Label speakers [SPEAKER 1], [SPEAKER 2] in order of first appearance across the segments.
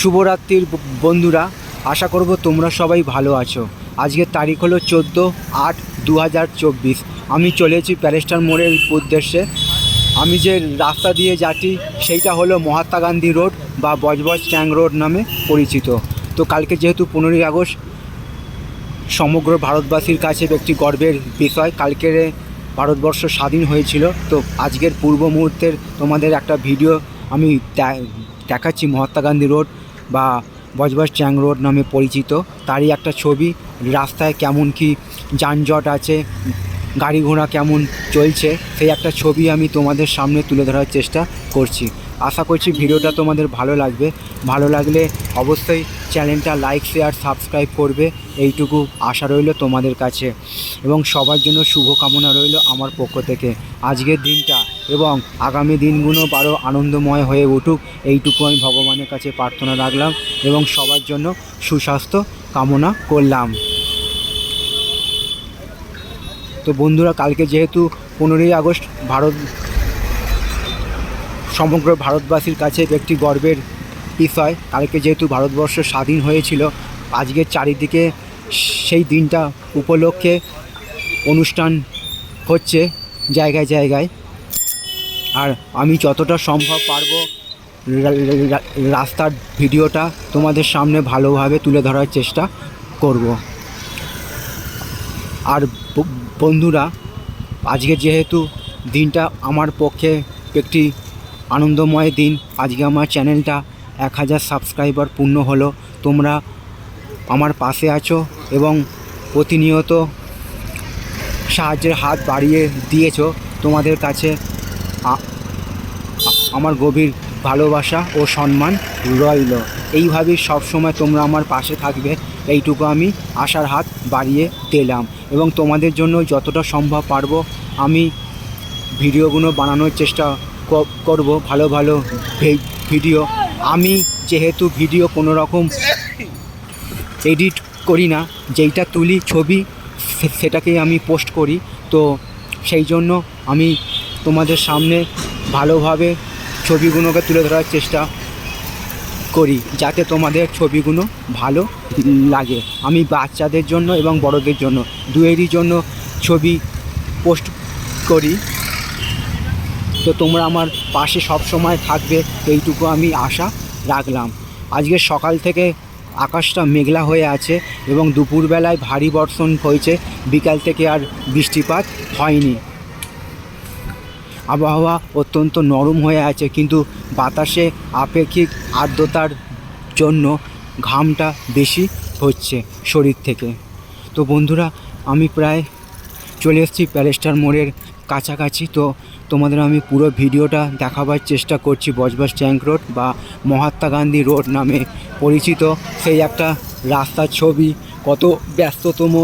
[SPEAKER 1] শুভরাত্রির বন্ধুরা, আশা করব তোমরা সবাই ভালো আছো। আজকের তারিখ হলো চোদ্দ আট দু আমি চলেছি প্যালেস্টার মোড়ের উদ্দেশ্যে। আমি যে রাস্তা দিয়ে যাচ্ছি, সেইটা হলো মহাত্মা গান্ধী রোড বা বজবজ ট্যাং রোড নামে পরিচিত। তো কালকে যেহেতু পনেরোই আগস্ট, সমগ্র ভারতবাসীর কাছে একটি গর্বের বিষয়। কালকের ভারতবর্ষ স্বাধীন হয়েছিল। তো আজকের পূর্ব মুহূর্তের তোমাদের একটা ভিডিও আমি দেখাচ্ছি মহাত্মা গান্ধী রোড। বা বজবজ চ্যাং রোড নামে পরিচিত, তারই একটা ছবি, রাস্তায় কেমন কি যানজট আছে, গাড়ি ঘোড়া কেমন চলছে, সেই একটা ছবি আমি তোমাদের সামনে তুলে ধরার চেষ্টা করছি। আশা করছি ভিডিওটা তোমাদের ভালো লাগবে। ভালো লাগলে অবশ্যই চ্যানেলটা লাইক শেয়ার সাবস্ক্রাইব করবে। এইটুকু আশা রইল তোমাদের কাছে। এবং সবার জন্য শুভকামনা রইল আমার পক্ষ থেকে। আজকের দিনটা এবং আগামী দিনগুলো আরও আনন্দময় হয়ে উঠুক, এইটুকু আমি ভগবানের কাছে প্রার্থনা রাখলাম এবং সবার জন্য সুস্বাস্থ্য কামনা করলাম। তো বন্ধুরা, কালকে যেহেতু পনেরোই আগস্ট, ভারত সমগ্র ভারতবাসীর কাছে একটি গর্বের বিষয়। কালকে যেহেতু ভারতবর্ষ স্বাধীন হয়েছিল আজকের চারিদিকে সেই দিনটা উপলক্ষে অনুষ্ঠান হচ্ছে জায়গায় জায়গায়। আর আমি যতটা সম্ভব পারব রাস্তার ভিডিওটা তোমাদের সামনে ভালোভাবে তুলে ধরার চেষ্টা করব। আর বন্ধুরা, আজকে যেহেতু দিনটা আমার পক্ষে একটি আনন্দময় দিন। আজকে আমার চ্যানেলটা এক হাজার সাবস্ক্রাইবার পূর্ণ হলো। তোমরা আমার পাশে আছো এবং প্রতিনিয়ত সাহায্যের হাত বাড়িয়ে দিয়েছ। তোমাদের কাছে আমার গভীর ভালোবাসা ও সম্মান রইল। এইভাবেই সবসময় তোমরা আমার পাশে থাকবে। এইটুকু আমি আশার হাত বাড়িয়ে দিলাম এবং তোমাদের জন্য যতটা সম্ভব পারব আমি ভিডিওগুলো বানানোর চেষ্টা করব, ভালো ভালো ভিডিও আমি যেহেতু ভিডিও কোনো রকম এডিট করি না, যেইটা তুলি ছবি সেটাকেই আমি পোস্ট করি। তো সেই জন্য আমি তোমাদের সামনে ভালোভাবে ছবিগুলোকে তুলে ধরার চেষ্টা করি, যাতে তোমাদের ছবিগুলো ভালো লাগে। আমি বাচ্চাদের জন্য এবং বড়দের জন্য, দুয়েরই জন্য ছবি পোস্ট করি। তো তোমরা আমার পাশে সব সময় থাকবে, এইটুকু আমি আশা রাখলাম। আজকে সকাল থেকে আকাশটা মেঘলা হয়ে আছে এবং দুপুরবেলায় ভারী বর্ষণ হয়েছে, বিকাল থেকে আর বৃষ্টিপাত হয়নি। আবহাওয়া অত্যন্ত নরম হয়ে আছে, কিন্তু বাতাসে আপেক্ষিক আর্দ্রতার জন্য ঘামটা বেশি হচ্ছে শরীর থেকে। তো বন্ধুরা, আমি প্রায় চলে এসেছি প্যালেস্টার মোড়ের কাছাকাছি, তো তোমাদের আমি পুরো ভিডিওটা দেখাবার চেষ্টা করছি বজবজ ট্যাঙ্ক রোড বা মহাত্মা গান্ধী রোড নামে পরিচিত। সেই একটা রাস্তার ছবি, কত ব্যস্ততম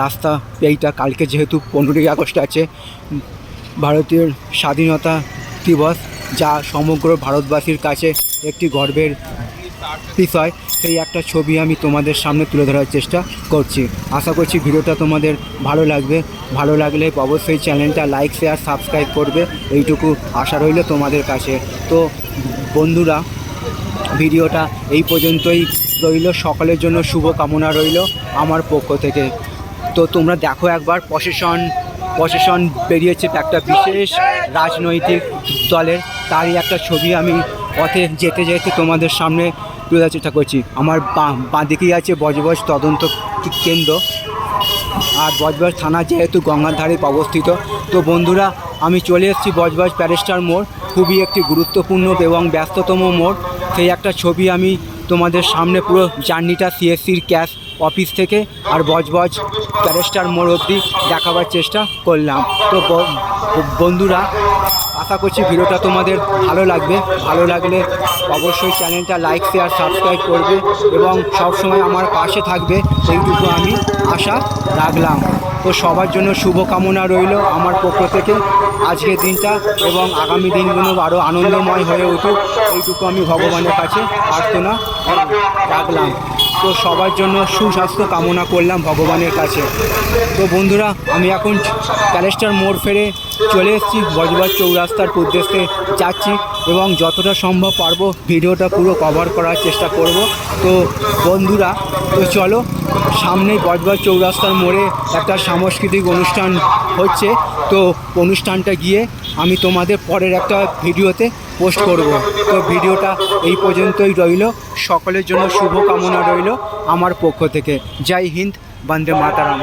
[SPEAKER 1] রাস্তা এইটা। কালকে যেহেতু পনেরোই আগস্ট আছে, ভারতীয় স্বাধীনতা দিবস, যা সমগ্র ভারতবাসীর কাছে একটি গর্বের বিষয়, সেই একটা ছবি আমি তোমাদের সামনে তুলে ধরার চেষ্টা করছি। আশা করছি ভিডিওটা তোমাদের ভালো লাগবে। ভালো লাগলে অবশ্যই চ্যানেলটা লাইক, শেয়ার, সাবস্ক্রাইব করবে। এইটুকু আশা রইল তোমাদের কাছে। তো বন্ধুরা, ভিডিওটা এই পর্যন্তই রইল। সকলের জন্য শুভ কামনা রইল আমার পক্ষ থেকে। তো তোমরা দেখো একবার, প্রশাসন প্রশাসন বেরিয়েছে একটা বিশেষ রাজনৈতিক দলের। তারই একটা ছবি আমি পথে যেতে যেতে তোমাদের সামনে তুলে চেষ্টা করছি। আমার বাঁ বাঁ দিকেই আছে বজবজ তদন্ত কেন্দ্র। আর বজবজ থানা যেহেতু গঙ্গার ধারে অবস্থিত, তো বন্ধুরা, আমি চলে এসেছি বজবজ প্যারেস্টার মোড়। খুবই একটি গুরুত্বপূর্ণ এবং ব্যস্ততম মোড়। সেই একটা ছবি আমি তোমাদের সামনে পুরো জার্নিটা সিএসসির ক্যাশ অফিস থেকে আর বজবজ প্যারেস্টার মোড় অবধি দেখাবার চেষ্টা করলাম। তো বন্ধুরা আশা করছি ভিডিওটা তোমাদের ভালো লাগবে। ভালো লাগলে অবশ্যই চ্যানেলটা লাইক শেয়ার সাবস্ক্রাইব করবে এবং সবসময় আমার পাশে থাকবে। সেইটুকু আমি আশা রাখলাম। তো সবার জন্য শুভকামনা রইল আমার পক্ষ থেকে আজকের দিনটা এবং আগামী দিনগুলো আরও আনন্দময় হয়ে উঠুক। এইটুকু আমি ভগবানের কাছে প্রার্থনা রাখলাম। তো সবার জন্য সুস্বাস্থ্য কামনা করলাম ভগবানের কাছে। তো বন্ধুরা, আমি এখন প্যালেস্টার মোড় ফেরে চলে এসেছি, বজবাজ চৌরাস্তার উদ্দেশ্যে যাচ্ছি এবং যতটা সম্ভব পারব ভিডিওটা পুরো কভার করার চেষ্টা করব। তো বন্ধুরা, তো চলো সামনে বজবাজ চৌরাস্তার মোড়ে একটা সাংস্কৃতিক অনুষ্ঠান হচ্ছে। তো অনুষ্ঠানটা গিয়ে আমি তোমাদের পরের একটা ভিডিওতে পোস্ট করব। তো ভিডিওটা এই পর্যন্তই রইল। সকলের জন্য শুভকামনা রইল আমার পক্ষ থেকে। জয় হিন্দ, বন্দে মাতারাম।